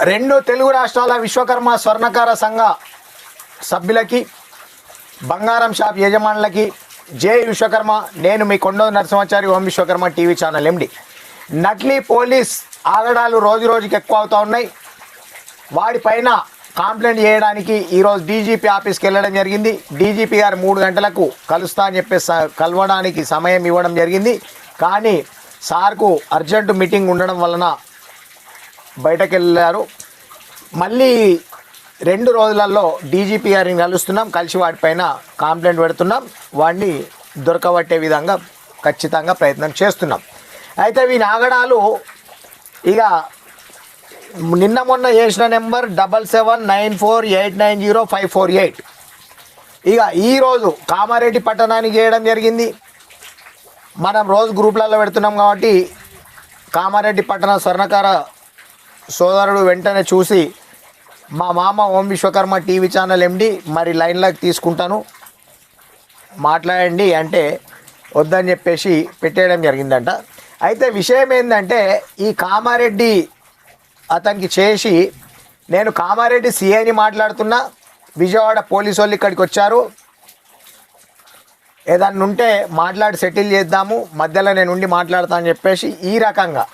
రెండు తెలుగు రాష్ట్రాల విశ్వకర్మ స్వర్ణకార సంఘ సభ్యులకి బంగారం షాప్ యజమానులకి జే విశ్వకర్మ నేను మీ Konda Narasimhachari Om Vishwakarma TV channel MD. నకిలీ పోలీస్ ఆగడాలు రోజు రోజుకి ఎక్కువ అవుతూ ఉన్నాయి వాడిపైన కంప్లైంట్ చేయడానికి ఈరోజు డీజీపీ ఆఫీస్కి వెళ్ళడం జరిగింది. డీజీపీ గారు మూడు గంటలకు కలుస్తా అని చెప్పి స- కలవడానికి సమయం ఇవ్వడం జరిగింది. కానీ సార్కు అర్జెంటు మీటింగ్ ఉండడం వలన బయటకు వెళ్ళారు మళ్ళీ రెండు రోజులలో డీజీపీ గారిని కలుస్తున్నాం. కలిసి వాటిపైన కంప్లైంట్ పెడుతున్నాం. వాడిని దొరకబట్టే విధంగా ఖచ్చితంగా ప్రయత్నం చేస్తున్నాం. అయితే ఈ నాగడాలు ఇక నిన్న మొన్న చేసిన number double seven nine four eight nine zero five four eight. ఇక ఈరోజు కామారెడ్డి పట్టణానికి చేయడం జరిగింది. మనం రోజు గ్రూప్లలో పెడుతున్నాం కాబట్టి కామారెడ్డి పట్టణ స్వర్ణకార సోదరుడు వెంటనే చూసి మా మామ Om Vishwakarma TV channel MD మరి లైన్లోకి తీసుకుంటాను. మాట్లాడండి అంటే వద్దని చెప్పేసి పెట్టేయడం జరిగిందంట. అయితే విషయం ఏంటంటే ఈ కామారెడ్డి అతనికి చేసి నేను కామారెడ్డి సిఐని మాట్లాడుతున్నా విజయవాడ పోలీసు వాళ్ళు ఇక్కడికి వచ్చారు. ఏదన్నా ఉంటే మాట్లాడి సెటిల్ చేద్దాము మధ్యలో నేను ఉండి మాట్లాడతా అని చెప్పేసి ఈ రకంగా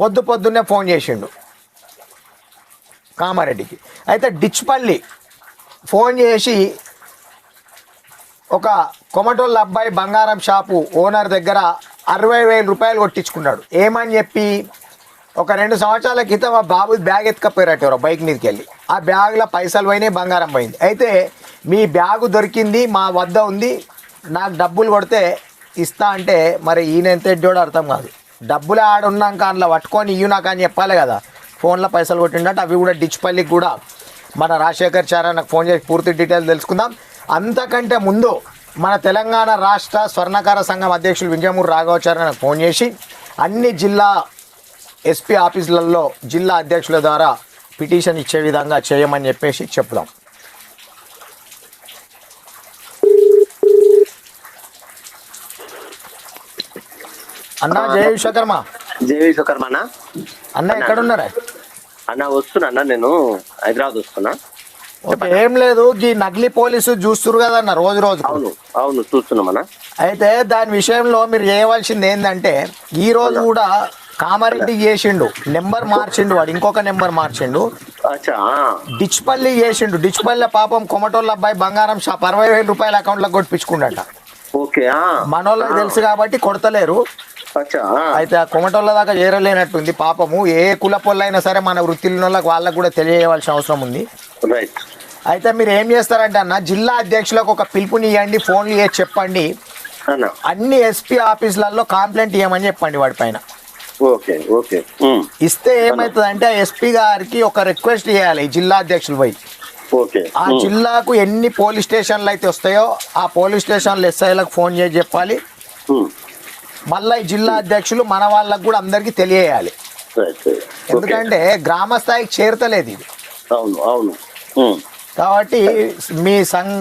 పొద్దు పొద్దున్నే ఫోన్ చేసిండు. కామారెడ్డికి. అయితే డిచ్పల్లి ఫోన్ చేసి ఒక కొమటోళ్ళ అబ్బాయి బంగారం షాపు ఓనర్ దగ్గర అరవై వేల రూపాయలు కొట్టించుకున్నాడు. ఏమని చెప్పి? ఒక రెండు సంవత్సరాల క్రితం ఆ బాబు బ్యాగ్ ఎత్తుకపోయారట ఎవరో బైక్ మీదకి వెళ్ళి ఆ బ్యాగ్లో పైసలు పోయినాయి బంగారం పోయింది. అయితే మీ బ్యాగు దొరికింది మా వద్ద ఉంది నాకు డబ్బులు కొడితే ఇస్తా అంటే మరి ఈయన ఎంత ఎడ్డోడో అర్థం కాదు. డబ్బులు ఆడున్నాక అందులో పట్టుకొని ఇయ్యు నాకు అని చెప్పాలి కదా. ఫోన్లో పైసలు కొట్టిండట అవి కూడా డిచ్పల్లికి కూడా. మన రాజశేఖర్ చారా నాకు ఫోన్ చేసి పూర్తి డీటెయిల్స్ తెలుసుకుందాం. అంతకంటే ముందు మన తెలంగాణ రాష్ట్ర స్వర్ణకార సంఘం అధ్యక్షులు వింజమూరు రాఘవాచార్య నాకు ఫోన్ చేసి అన్ని జిల్లా ఎస్పీ ఆఫీసులలో జిల్లా అధ్యక్షుల ద్వారా పిటిషన్ ఇచ్చే విధంగా చేయమని చెప్పేసి చెప్దాం. అన్న జయ విశ్వకర్మ. జై విశ్వకర్మనా అన్న. ఎక్కడున్నారా? అన్న వస్తున్నా అన్న నేను హైదరాబాద్ వస్తున్నా. ఏం లేదు ఈ నకిలీ పోలీసు చూస్తురు కదన్న రోజు రోజు అవును అవును చూస్తున్నామన్నా అయితే దాని విషయంలో మీరు చేయవలసింది ఏంటంటే ఈ రోజు కూడా కామారెడ్డి చేసిండు నెంబర్ మార్చిండు వాడు ఇంకొక నెంబర్ మార్చిండు. డిచ్పల్లి చేసిండు డిచ్పల్లి పాపం కొమటోళ్ళ అబ్బాయి బంగారం షాప్ అరవై వేల రూపాయల అకౌంట్లో కొట్టించుకుండట. మనోళ్ళకి తెలుసు కాబట్టి కొడతలేరు. అయితే ఆ కొమటోళ్ళ దాకా చేరలేనట్టుంది పాపము. ఏ కుల పొల్లైనా సరే మన వృత్తిలో వాళ్ళకి కూడా తెలియవలసిన అవసరం ఉంది. రైట్. అయితే మీరు ఏం చేస్తారంటే అన్న జిల్లా అధ్యక్షులకు ఒక పిలుపునియండి ఫోన్లు చేసి చెప్పండి. అన్న. ఎస్పీ ఆఫీసులలో కంప్లైంట్ ఇవ్వమని చెప్పండి వాడి పైన ఓకే ఓకే. ఉమ్. ఇస్తే ఏమవుతుందంటే ఎస్పీ గారికి ఒక రిక్వెస్ట్ చేయాలి జిల్లా అధ్యక్షులు పోయి. ఆ. జిల్లాకు ఎన్ని పోలీస్ స్టేషన్లు అయితే వస్తాయో ఆ పోలీస్ స్టేషన్లు ఎస్ఐలకు ఫోన్ చేసి చెప్పాలి. మళ్ళీ ఈ జిల్లా అధ్యక్షులు మన వాళ్ళకు కూడా అందరికీ తెలియజేయాలి. ఓకే. ఎందుకంటే గ్రామ స్థాయికి చేరతలేదు ఇది అవును అవును. కాబట్టి మీ సంఘ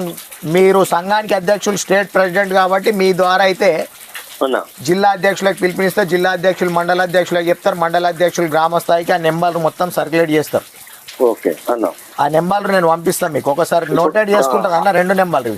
మీరు సంఘానికి అధ్యక్షులు స్టేట్ ప్రెసిడెంట్ కాబట్టి మీ ద్వారా అయితే జిల్లా అధ్యక్షులకు పిలుపునిస్తే జిల్లా అధ్యక్షులు మండల అధ్యక్షులకు చెప్తారు మండల అధ్యక్షులు గ్రామ స్థాయికి ఆ నెంబర్ మొత్తం సర్క్యులేట్ చేస్తారు ఓకే అన్న. ఆ నెంబర్లు నేను పంపిస్తాను మీకు. ఒకసారి నోటెడ్ చేసుకుంటాను అన్న రెండు నెంబర్లు.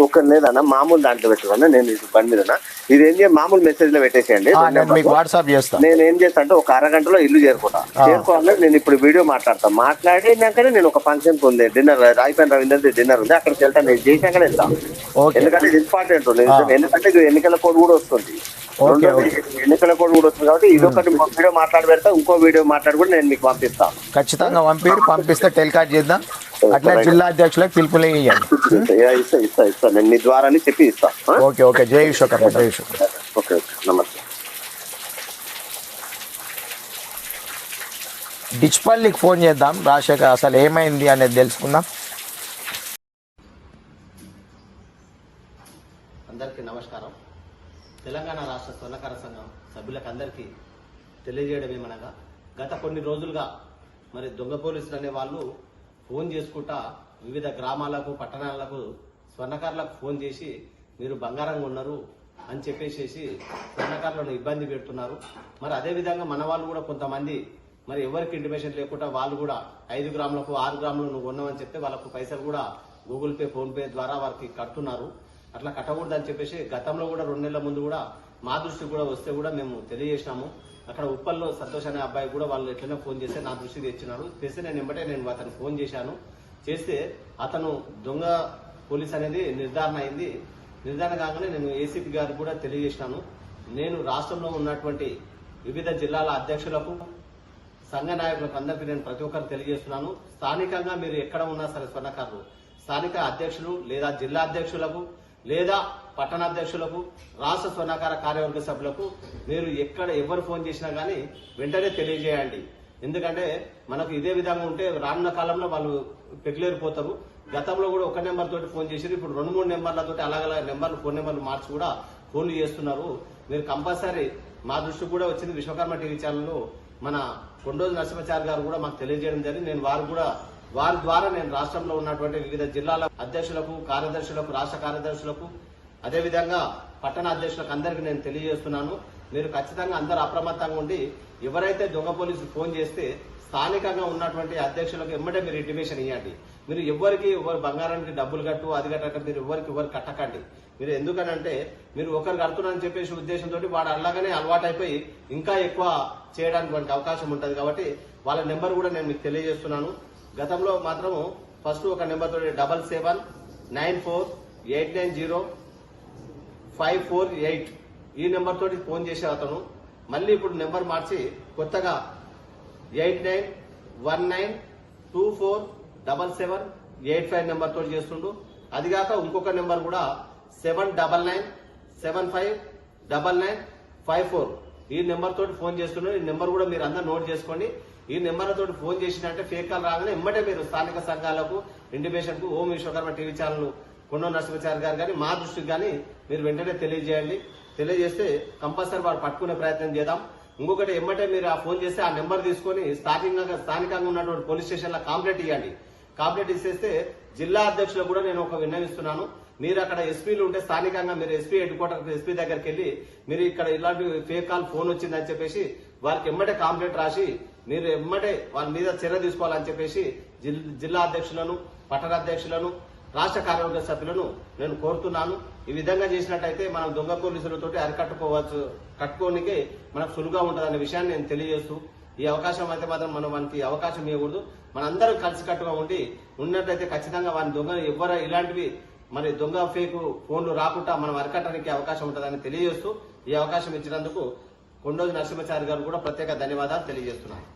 ఒక లేదన్న మామూలు దాంట్లో పెట్టుకున్నా నేను ఇది బండి మీద ఇది ఏం చేయ మామూలు మెసేజ్లో పెట్టేసేయండి మీకు వాట్సాప్ చేస్తాను నేను ఏం చేస్తా అంటే ఒక అరగంటలో ఇల్లు చేరుకుంటా. ఆ. చేరుకోవాలని నేను ఇప్పుడు వీడియో మాట్లాడతా. మాట్లాడినాకనే నేను ఒక ఫంక్షన్ ఉంది. డిన్నర్ రాయిపోయిన రవీంద్ర డిన్నర్ ఉంది. అక్కడికి వెళ్తాను. నేను చేసాకనే వెళ్తా. ఓకే. ఎందుకంటే ఇది ఇంపార్టెంట్. ఎందుకంటే ఎన్నికల కోడ్ కూడా వస్తుంది. ఎన్నికల కోడ్ కూడా వస్తుంది కాబట్టి ఇది ఒకటి వీడియో మాట్లాడి పెడతా ఇంకో వీడియో మాట్లాడి కూడా నేను మీకు పంపిస్తా. ఖచ్చితంగా పంపిరు పంపిస్తే టెలికాస్ట్ చేద్దాం. అట్లా జిల్లా అధ్యక్షులకు పిలుపులు ఇస్తా ఇస్తా ఇస్తా నేను మీ ద్వారానే చెప్పి ఇస్తా? Okay okay. జై విశ్వకర్మ జై విశ్వకర్మ. Okay okay. నమస్తే. డిచ్పల్లికి ఫోన్ చేద్దాం. రాజశేఖర్ అసలు ఏమైంది అనేది తెలుసుకుందాం అందరికీ నమస్కారం తెలంగాణ రాష్ట్ర స్వర్ణకార సంఘం సభ్యులకందరికీ తెలియజేయడం ఏమనగా గత కొన్ని రోజులుగా మరి దొంగ పోలీసులు అనే వాళ్ళు ఫోన్ చేసుకుంటా వివిధ గ్రామాలకు పట్టణాలకు స్వర్ణకారులకు ఫోన్ చేసి మీరు బంగారంగా ఉన్నారు అని చెప్పేసేసి స్వర్ణకారులను ఇబ్బంది పెడుతున్నారు. మరి అదేవిధంగా మన వాళ్ళు కూడా కొంతమంది మరి ఎవరికి ఇంటిమేషన్ లేకుండా వాళ్ళు కూడా ఐదు గ్రాములకు ఆరు గ్రాములు నువ్వు కొన్నావని చెప్తే వాళ్ళకు పైసలు కూడా గూగుల్ పే ఫోన్ పే ద్వారా వారికి కడుతున్నారు. అట్లా కట్టకూడదని చెప్పేసి గతంలో కూడా రెండు నెలల ముందు కూడా మా దృష్టికి కూడా వస్తే కూడా మేము తెలియజేసినాము. అక్కడ ఉప్పల్లో సంతోష్ అనే అబ్బాయి కూడా వాళ్ళు ఎట్లనే ఫోన్ చేస్తే నా దృష్టికి తెచ్చినారు. తెస్తే నేను వెంబటే నేను అతను ఫోన్ చేశాను. చేస్తే అతను దొంగ పోలీస్ అనేది నిర్ధారణ అయింది. నిర్ధారణ కాగానే నేను ఏసీపీ గారికి కూడా తెలియజేసినాను. నేను రాష్ట్రంలో ఉన్నటువంటి వివిధ జిల్లాల అధ్యక్షులకు సంఘ నాయకులకు అందరికీ నేను ప్రతి ఒక్కరు తెలియజేస్తున్నాను. స్థానికంగా మీరు ఎక్కడ ఉన్నా సరే స్వర్ణకారులు. స్థానిక అధ్యక్షులు లేదా జిల్లా అధ్యక్షులకు లేదా పట్టణాధ్యక్షులకు రాష్ట్ర స్వర్ణకార కార్యవర్గ సభ్యులకు మీరు ఎక్కడ ఎవరు ఫోన్ చేసినా కానీ వెంటనే తెలియజేయండి. ఎందుకంటే మనకు ఇదే విధంగా ఉంటే రానున్న కాలంలో వాళ్ళు పెకిలేరిపోతారు గతంలో కూడా ఒక నెంబర్ తోటి ఫోన్ చేసి ఇప్పుడు రెండు మూడు నెంబర్లతో అలాగలా నెంబర్లు ఫోన్ నెంబర్లు మార్చి కూడా ఫోన్లు చేస్తున్నారు. మీరు కంపల్సరీ మా దృష్టి కూడా వచ్చింది విశ్వకర్మ టీవీ ఛానల్లో మన కొండోజు నరసింహాచారి గారు కూడా మాకు తెలియజేయడం జరిగింది. నేను వారు కూడా వారి ద్వారా నేను రాష్ట్రంలో ఉన్నటువంటి వివిధ జిల్లాల అధ్యక్షులకు కార్యదర్శులకు రాష్ట్ర కార్యదర్శులకు అదేవిధంగా పట్టణ అధ్యక్షులకు అందరికీ నేను తెలియజేస్తున్నాను. మీరు ఖచ్చితంగా అందరు అప్రమత్తంగా ఉండి ఎవరైతే దొంగ పోలీసులు ఫోన్ చేస్తే స్థానికంగా ఉన్నటువంటి అధ్యక్షులకు ఎమ్మటే మీరు ఇంటిమేషన్ ఇవ్వండి మీరు ఎవరికి ఎవరు బంగారానికి డబ్బులు కట్టు అది కట్టక మీరు ఎవరికి ఎవరు కట్టకండి. మీరు ఎందుకనంటే మీరు ఒకరు కడుతున్నారని చెప్పేసి ఉద్దేశంతో వాడు అలాగనే అలవాటైపోయి ఇంకా ఎక్కువ చేయడానికి అవకాశం ఉంటుంది కాబట్టి వాళ్ళ నెంబర్ కూడా నేను మీకు తెలియజేస్తున్నాను. గతంలో మాత్రం ఫస్ట్ ఒక నెంబర్ తోటి double seven nine four eight nine zero five four eight ఈ నెంబర్ తోటి ఫోన్ చేసే అతను. మళ్ళీ ఇప్పుడు నెంబర్ మార్చి కొత్తగా eight nine one nine two four double seven eight five number తోటి చేస్తుండు. అది కాక ఇంకొక నెంబర్ కూడా seven double nine seven five double nine five four. ఈ నెంబర్ తోటి ఫోన్ చేస్తున్నాను ఈ నెంబర్ కూడా మీరు అందరు నోట్ చేసుకోండి. ఈ నెంబర్ తోటి ఫోన్ చేసినట్టే ఫేక్ కాల్ రాగానే ఎమ్మటే మీరు స్థానిక సంఘాలకు ఇంటిమేషన్కు ఓం విశ్వకర్మ టీవీ ఛానల్ కొండ నరసింహచారి గారు కానీ మా దృష్టికి కానీ మీరు వెంటనే తెలియజేయండి. తెలియజేస్తే కంపల్సరీ వాడు పట్టుకునే ప్రయత్నం చేద్దాం. ఇంకొకటి ఎమ్మటే మీరు ఆ ఫోన్ చేస్తే ఆ నెంబర్ తీసుకొని స్థానికంగా స్థానికంగా ఉన్నటువంటి పోలీస్ స్టేషన్లో కాంప్లైంట్ ఇవ్వండి కాంప్లైంట్ ఇచ్చేస్తే జిల్లా అధ్యక్షులకు కూడా నేను ఒక విన్నవిస్తున్నాను. మీరు అక్కడ ఎస్పీలు ఉంటే స్థానికంగా మీరు ఎస్పీ హెడ్ క్వార్టర్ ఎస్పీ దగ్గరికి వెళ్ళి మీరు ఇక్కడ ఇలాంటి ఫేక్ కాల్ ఫోన్ వచ్చిందని చెప్పేసి వారికి ఎమ్మటే కాంప్లైంట్ రాసి మీరు ఎమ్మటే వాళ్ళ మీద చర్య తీసుకోవాలని చెప్పేసి జిల్- జిల్లా అధ్యక్షులను పట్టణ అధ్యక్షులను రాష్ట్ర కార్యవర్గ సభ్యులను నేను కోరుతున్నాను. ఈ విధంగా చేసినట్టయితే మనం దొంగ పోలీసులతో అరికట్టుకోవచ్చు కట్టుకోనికి మనకు సులువుగా ఉంటుందనే విషయాన్ని నేను తెలియజేస్తూ ఈ అవకాశం అయితే మాత్రం మనం మనకి అవకాశం ఇవ్వకూడదు. మనందరం కలిసికట్టుగా ఉండి ఉన్నట్టయితే ఖచ్చితంగా వారిని దొంగ ఎవరు ఇలాంటివి మరి దొంగ ఫేక్ ఫోన్లు రాకుండా మనం అరికట్టడానికి అవకాశం ఉంటుందని తెలియజేస్తూ ఈ అవకాశం ఇచ్చినందుకు కొండోజు నరసింహచారి గారు కూడా ప్రత్యేక ధన్యవాదాలు తెలియజేస్తున్నాను